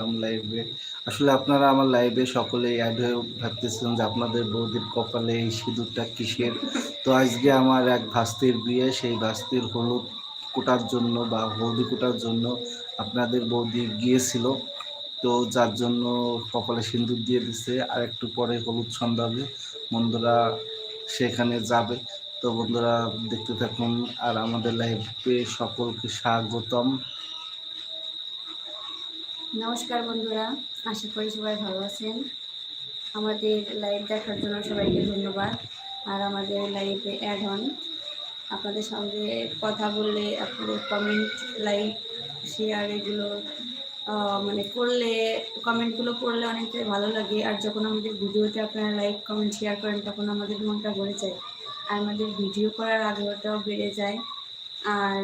লাইভে আসলে আপনারা আমার লাইভে সকলেই অ্যাড হয়ে ভাবতেছিলেন যে আপনাদের বৌদির কপালে এই সিঁদুরটা কিসের? তো আজকে আমার এক ভাস্তির বিয়ে, সেই ভাস্তির হলুদ কোটার জন্য বা হলদি কোটার জন্য আপনাদের বৌদি গিয়েছিল। তো যার জন্য কপালে সিঁদুর দিয়ে দিছে। আর একটু পরে হলুদ সন্ধ্যা হবে বন্ধুরা সেখানে যাবে। তো বন্ধুরা দেখতে থাকুন। আর আমাদের লাইভে সকলকে স্বাগতম। নমস্কার বন্ধুরা, আশা করি সবাই ভালো আছেন। আমাদের লাইভ দেখার জন্য সবাইকে ধন্যবাদ। আর আমাদের লাইভে অ্যাড হন আপনাদের সঙ্গে কথা বললে, আপনাদের কমেন্ট লাইক শেয়ার এগুলো মানে করলে কমেন্টগুলো করলে অনেকটাই ভালো লাগে। আর যখন আমাদের ভিডিওতে আপনারা লাইক কমেন্ট শেয়ার করেন, তখন আমাদের মনটা ভরে যায়। আর আমাদের ভিডিও করার আগ্রহটাও বেড়ে যায়। আর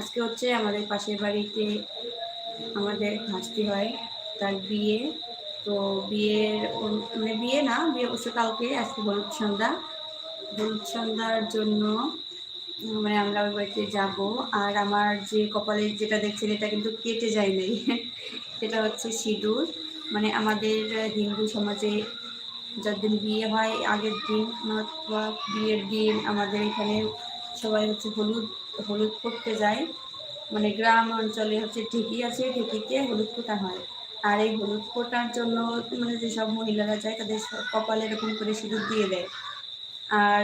আজকে হচ্ছে আমাদের পাশের বাড়িতে আমাদের ভাস্তি হয় তার বিয়ে। তো বিয়ের মানে বিয়ে না, বিয়ে অবশ্য কাউকে আজকে হলুদ সন্ধ্যা। হলুদ সন্ধ্যার জন্য মানে আমরা ওই বাড়িতে যাব। আর আমার যে কপালে যেটা দেখছেন, এটা কিন্তু কেটে যায় নাই। সেটা হচ্ছে সিঁদুর। মানে আমাদের হিন্দু সমাজে যার বিয়ে হয়, আগের দিন অথবা বিয়ের দিন আমাদের এখানে সবাই হচ্ছে হলুদ হলুদ করতে যায়। মানে গ্রাম অঞ্চলে হচ্ছে ঢেকি আছে, ঢেকিতে হলুদ ফোটা হয়। আর এই হলুদ ফোটার জন্য মানে যেসব মহিলারা যায়, তাদের কপালে এরকম করে সিঁদুর দিয়ে দেয়। আর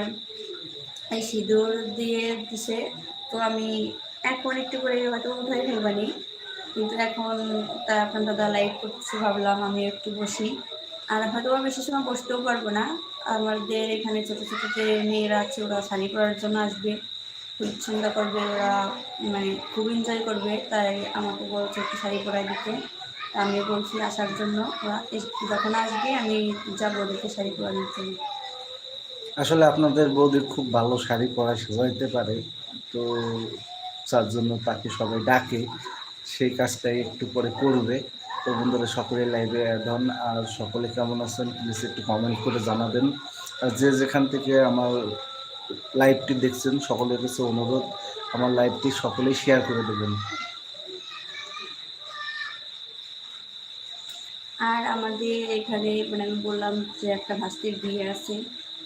এই সিঁদুর দিয়ে দিছে, তো আমি এখন একটু করে হয়তো উঠাই ফেলবানি। কিন্তু এখন তা আপনার দাদা লাইভ করতেছে, ভাবলাম আমি একটু বসি। আর হয়তো বা বেশি সময় বসতেও পারব না। আমাদের এখানে ছোটো ছোটো যে মেয়েরা আছে, ওরা শাড়ি পরার জন্য আসবে। পছন্দ করবে, ওরা মানে খুব এনজয় করবে, তাই আমাকে বলছে একটু শাড়ি পরাই দিতে। আমি বলছি আসার জন্য, ওরা যখন আসবে আমি যাব ওদেরকে শাড়ি পরানোর দিতে। আসলে আপনাদের বৌদি খুব ভালো শাড়ি পরা সাজাইতে পারে। তো যার জন্য তাকে সবাই ডাকে, সেই কাজটাই একটু পরে করবে। তো বন্ধুরা, সকলে লাইভে হন আর সকলে কেমন আছেন প্লিজ একটু কমেন্ট করে জানাবেন। আর যে যেখান থেকে আমার লাইভটি দেখছেন, সকলের কাছে অনুরোধ, আমার লাইভটি সকলেই শেয়ার করে দেবেন। আর আমাদের এখানে মানে আমি বললাম যে একটা ভাস্তির বিয়ে আছে,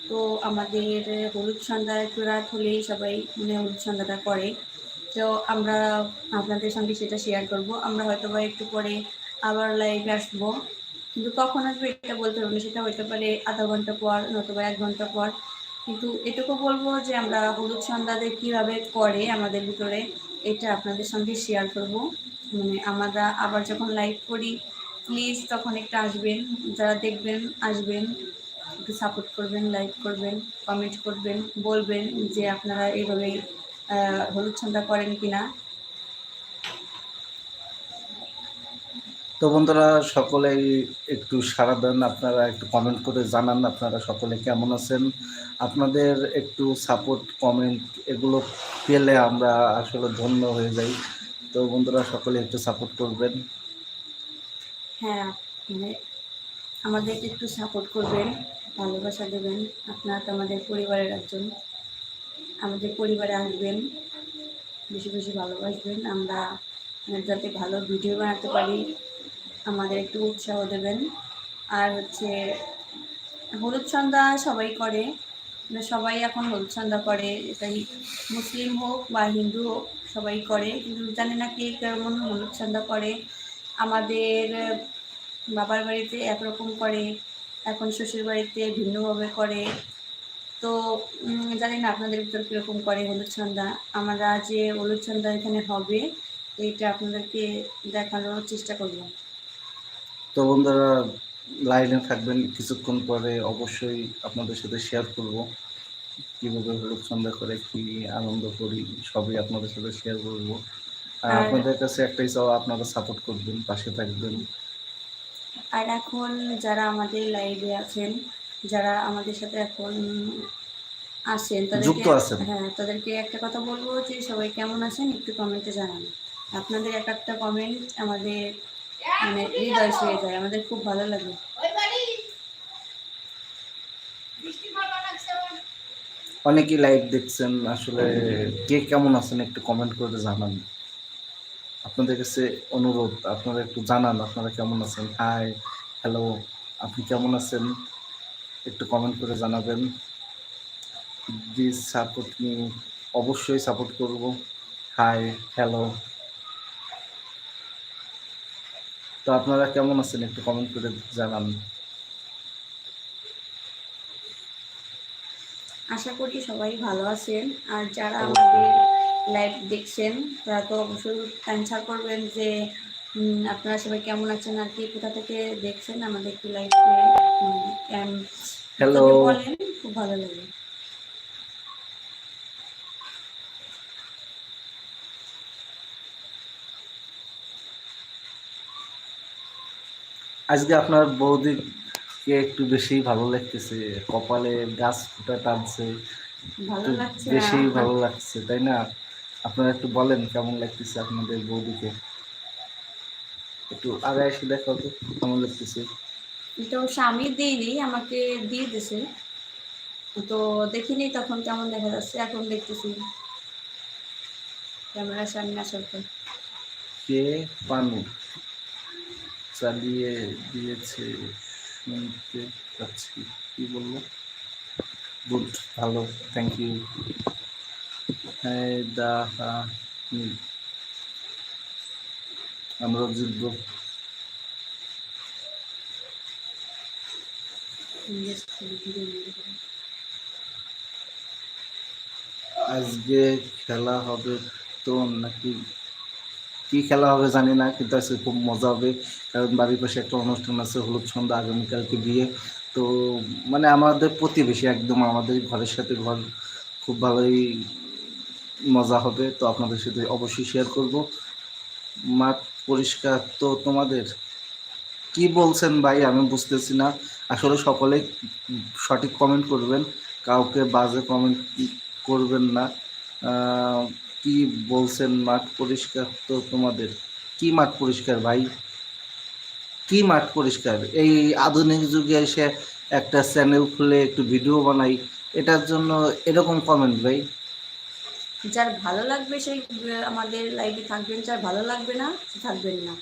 তো আমাদের হলুদ সন্ধ্যা একটু রাত হলেই সবাই মানে হলুদ সন্ধ্যাটা করে। তো আমরা আপনাদের সঙ্গে সেটা শেয়ার করব। আমরা হয়তো বা একটু পরে আবার লাইভে আসব। কিন্তু কখন আসবে এটা বলতে পারব সেটা হতে পারে আধা ঘণ্টা পর নতুবা এক ঘণ্টা পর। কিন্তু এটুকু বলব যে আমরা হলুদ সন্ধ্যাদের কীভাবে করে আমাদের ভিতরে, এটা আপনাদের সঙ্গে শেয়ার করব। মানে আমরা আবার যখন লাইভ করি প্লিজ তখন একটা আসবেন, যারা দেখবেন, আসবেন, একটু সাপোর্ট করবেন লাইক করবেন কমেন্ট করবেন, বলবেন যে আপনারা এইভাবে হলুদ সন্ধ্যা করেন কিনা। তো বন্ধুরা, সকলেই একটু সাড়া দেন, আপনারা একটু কমেন্ট করে জানান, আপনারা সকলে কেমন আছেন? আপনাদের একটু সাপোর্ট কমেন্ট এগুলো পেলে আমরা আসলে ধন্য হয়ে যাই। তো বন্ধুরা সকলে একটু সাপোর্ট করবেন। হ্যাঁ আমাদেরকে একটু সাপোর্ট করবেন, ভালোবাসা দেবেন। আপনারা তো আমাদের পরিবারের একজন। আমাদের পরিবারে আসবেন, বেশি বেশি ভালোবাসবেন। আমরা যাতে ভালো ভিডিও বানাতে পারি। আমাদের একটু উৎসাহ দেবেন। আর হচ্ছে হলুদ সন্ধ্যা সবাই করে। মানে সবাই এখন হলুদ সন্ধ্যা করে এটাই মুসলিম হোক বা হিন্দু হোক, সবাই করে। কিন্তু জানি না কে কেমন হলুদ সন্ধ্যা করে আমাদের বাবার বাড়িতে একরকম করে, এখন শ্বশুর বাড়িতে ভিন্নভাবে করে। তো জানি না আপনাদের ভিতর কীরকম করে হলুদ সন্ধ্যা আমরা যে হলুদ সন্ধ্যা এখানে হবে, এইটা আপনাদেরকে দেখানোর চেষ্টা করব। তো বন্ধুরা লাইনে থাকবেন কিছুক্ষণ পরে। অবশ্যই আপনাদের সাথে শেয়ার করব। কীভাবে হলুদ সন্ধ্যা করে কি আনন্দ করি সবই আপনাদের সাথে শেয়ার করব। আর আপনাদের কাছে একটাই চাওয়া আপনারা সাপোর্ট করবেন পাশে থাকবেন। আর এখন যারা আমাদের লাইভে আছেন যারা আমাদের সাথে এখন আসেন তাদেরকে হ্যাঁ তাদেরকে একটা কথা বলব যে সবাই কেমন আছেন একটু কমেন্টে জানান। আপনাদের এক একটা কমেন্ট আমাদের মানে হৃদয় ছুঁয়ে যায়, আমাদের খুব ভালো লাগে। অনেকেই লাইভ দেখছেন, আসলে কে কেমন আছেন একটু কমেন্ট করে জানান। আপনাদের কাছে অনুরোধ, আপনারা একটু জানান, আপনারা কেমন আছেন? হাই হ্যালো আপনি কেমন আছেন? একটু কমেন্ট করে জানাবেন। দিস সাপোর্ট মি অবশ্যই সাপোর্ট করব। হাই হ্যালো তো আপনারা কেমন আছেন একটু কমেন্ট করে জানান। আশা করি সবাই ভালো আছেন। আর যারা আমাদের লাইভ দেখছেন তারা তো অবশ্যই অ্যান্সার করবেন যে আপনারা সবাই কেমন আছেন আর কি কোথা থেকে দেখছেন আমাদের একটু লাইভে হ্যালো বলেন খুব ভালো লাগে। আজকে আপনার বৌদিকে একটু বেশি ভালো লাগতেছে কপালে গাছ ফুটা টানছে বেশি ভালো লাগছে তাই না? আপনারা একটু বলেন কেমন লাগতেছে আপনাদের বৌদিকে? একটু আগে এসে দেখো তো কেমন লাগতেছে? এটা আমি দিইনি আমাকে দিয়ে দিছে। তো দেখিনি তখন কেমন দেখা যাচ্ছে এখন দেখতেছি। ক্যামেরার সামনে আসার পর। কে? পানু। চালিয়ে দিয়েছে শুনতে পাচ্ছি কি বলব গুড ভালো থ্যাংক ইউ হ্যাঁ দা হুম। আমরাও জিতবো। আজকে খেলা হবে তো নাকি কি খেলা হবে জানি না, কিন্তু আজকে খুব মজা হবে। কারণ বাড়ির পাশে একটা অনুষ্ঠান আছে, হলুদ সন্ধ্যা আগামীকালকে বিয়ে। তো মানে আমাদের প্রতিবেশী একদম আমাদের ঘরের সাথে ঘর, খুব ভালোই মজা হবে। তো আপনাদের সাথে অবশ্যই শেয়ার করব। মাঠ পরিষ্কার তো তোমাদের? কি বলছেন ভাই? আমি বুঝতেছি না। আসলে সকলেই সঠিক কমেন্ট করবেন। কাউকে বাজে কমেন্ট করবেন না। কি বলছেন মাঠ পরিষ্কার তো তোমাদের? কি মাঠ পরিষ্কার ভাই? কি মাঠ পরিষ্কার? এই আধুনিক যুগে এসে একটা চ্যানেল খুলে একটু ভিডিও বানাই এটার জন্য এরকম কমেন্ট ভাই? যার ভালো লাগবে সেই আমাদের লাইভে থাকবেন যার ভালো লাগবে না থাকবেন না।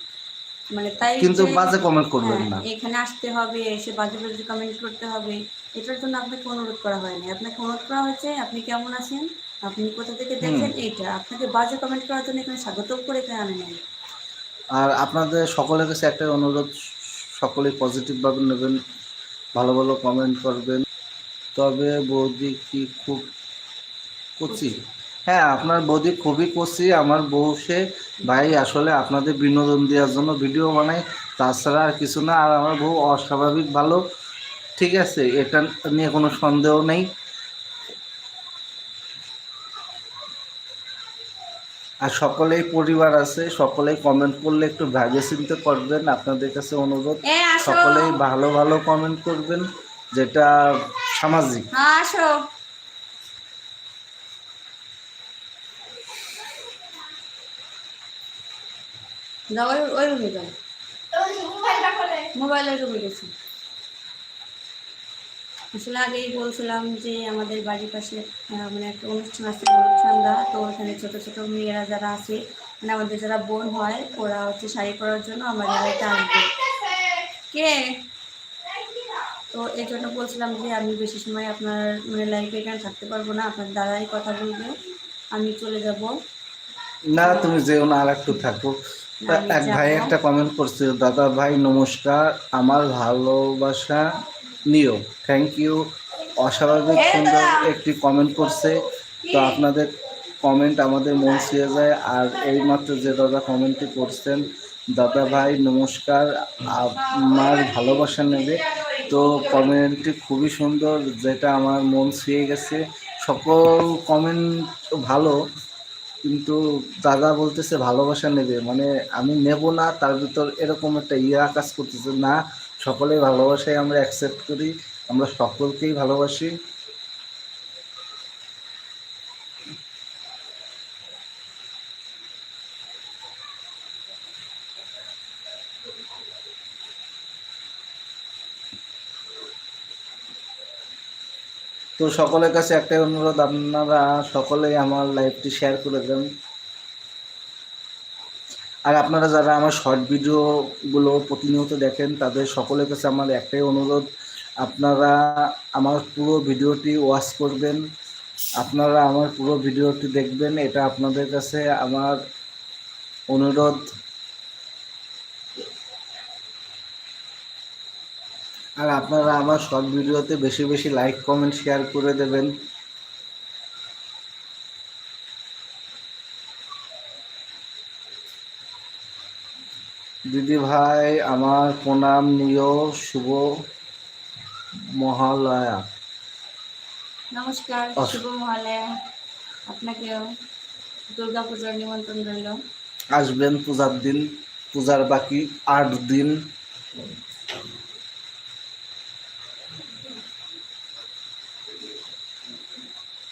মানে তাই কিন্তু বাজে কমেন্ট করবেন হ্যাঁ, না। এখানে আসতে হবে এসে বাজে বাজে কমেন্ট করতে হবে। এটার জন্য আপনাকে অনুরোধ করা হয়নি আপনাকে অনুরোধ করা হয়েছে আপনি কেমন আছেন? আপনি কোথা থেকে দেখছেন এইটা? আপনাকে বাজে কমেন্ট করার জন্য এখানে স্বাগত করে এখানে আনে নাই। আর আপনাদের সকলের কাছে একটা অনুরোধ সকলে পজিটিভভাবে নেবেন ভালো ভালো কমেন্ট করবেন। তবে বৌদি কি খুব কচি? হ্যাঁ আপনার বৌদি খুবই কচি আমার বউ সে। ভাই আসলে আপনাদের বিনোদন দেওয়ার জন্য ভিডিও বানাই তাছাড়া আর কিছু না আর আমার বউ অস্বাভাবিক ভালো। ঠিক আছে এটা নিয়ে কোনো সন্দেহ নেই। আর সকলেই পরিবার আছে সকলেই কমেন্ট করলে একটু ভাগে চিন্তে করবেন আপনাদের কাছে অনুরোধ। সকলেই ভালো ভালো কমেন্ট করবেন যেটা সামাজিক। হ্যাঁ আসো। ওই ওই রুমে যাও মোবাইলের রুমে গেছি। আসলে আগেই বলছিলাম যে আমাদের বাড়ির পাশে মানে একটা অনুষ্ঠান আছে সন্ধ্যা তো ওখানে ছোটো ছোটো মেয়েরা যারা আছে মানে আমাদের যারা বোন হয় ওরা হচ্ছে শাড়ি পরার জন্য আমাদের বাড়িতে আসবে। কে? তো এই জন্য বলছিলাম যে আমি বেশি সময় আপনার মানে লাইফে এখানে থাকতে পারব না আপনার দাদাই কথা বলবে আমি চলে যাব। না তুমি যেও না আর একটু থাকো এক ভাই একটা কমেন্ট করছে দাদা ভাই নমস্কার আমার ভালোবাসা নিও। থ্যাংক ইউ অস্বাভাবিক সুন্দর একটি কমেন্ট করছে। তো আপনাদের কমেন্ট আমাদের মন ছুঁয়ে যায়। আর এইমাত্র যে দাদা কমেন্টটি করছেন দাদা ভাই নমস্কার। আমার ভালোবাসা নেবে। তো কমেন্টটি খুবই সুন্দর যেটা আমার মন ছুঁয়ে গেছে। সকল কমেন্ট ভালো কিন্তু দাদা বলতেছে ভালোবাসা নেবে। মানে আমি নেব না তার ভিতর এরকম একটা ইয়া কাজ করতেছে। না সকলেই ভালোবাসাই আমরা অ্যাকসেপ্ট করি, আমরা সকলকেই ভালোবাসি। তো সকলের কাছে একটাই অনুরোধ, আপনারা সকলেই আমার লাইভটি শেয়ার করে দেন। আর আপনারা যারা আমার শর্ট ভিডিওগুলো প্রতিনিয়ত দেখেন, তাদের সকলের কাছে আমার একটাই অনুরোধ, আপনারা আমার পুরো ভিডিওটি ওয়াচ করবেন, আপনারা আমার পুরো ভিডিওটি দেখবেন, এটা আপনাদের কাছে আমার অনুরোধ। আর আপনারা আমার শর্ট ভিডিওতে বেশি বেশি লাইক কমেন্ট শেয়ার করে দেবেন। দিদি ভাই আমার প্রণাম নিয় শুভ মহালয়া। নমস্কার শুভ মহালয়া। আপনাকেও দুর্গা পূজার নিমন্ত্রণ রইল। আসবেন পূজার দিন পূজার বাকি আট দিন।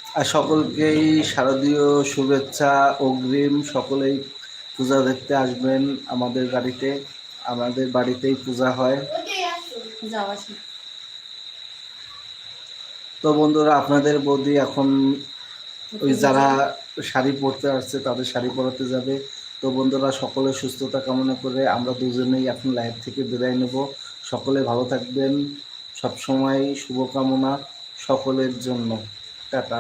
আর সকলকেই শারদীয় শুভেচ্ছা অগ্রিম সকলেই পূজা দেখতে আসবেন আমাদের বাড়িতে। আমাদের বাড়িতেই পূজা হয়। তো বন্ধুরা, আপনাদের বৌদি এখন ওই যারা শাড়ি পরতে আসছে, তাদের শাড়ি পরাতে যাবে। তো বন্ধুরা, সকলে সুস্থতা কামনা করে আমরা দুজনেই এখন লাইভ থেকে বিদায় নেব। সকলে ভালো থাকবেন। সবসময় শুভকামনা সকলের জন্য। টাটা।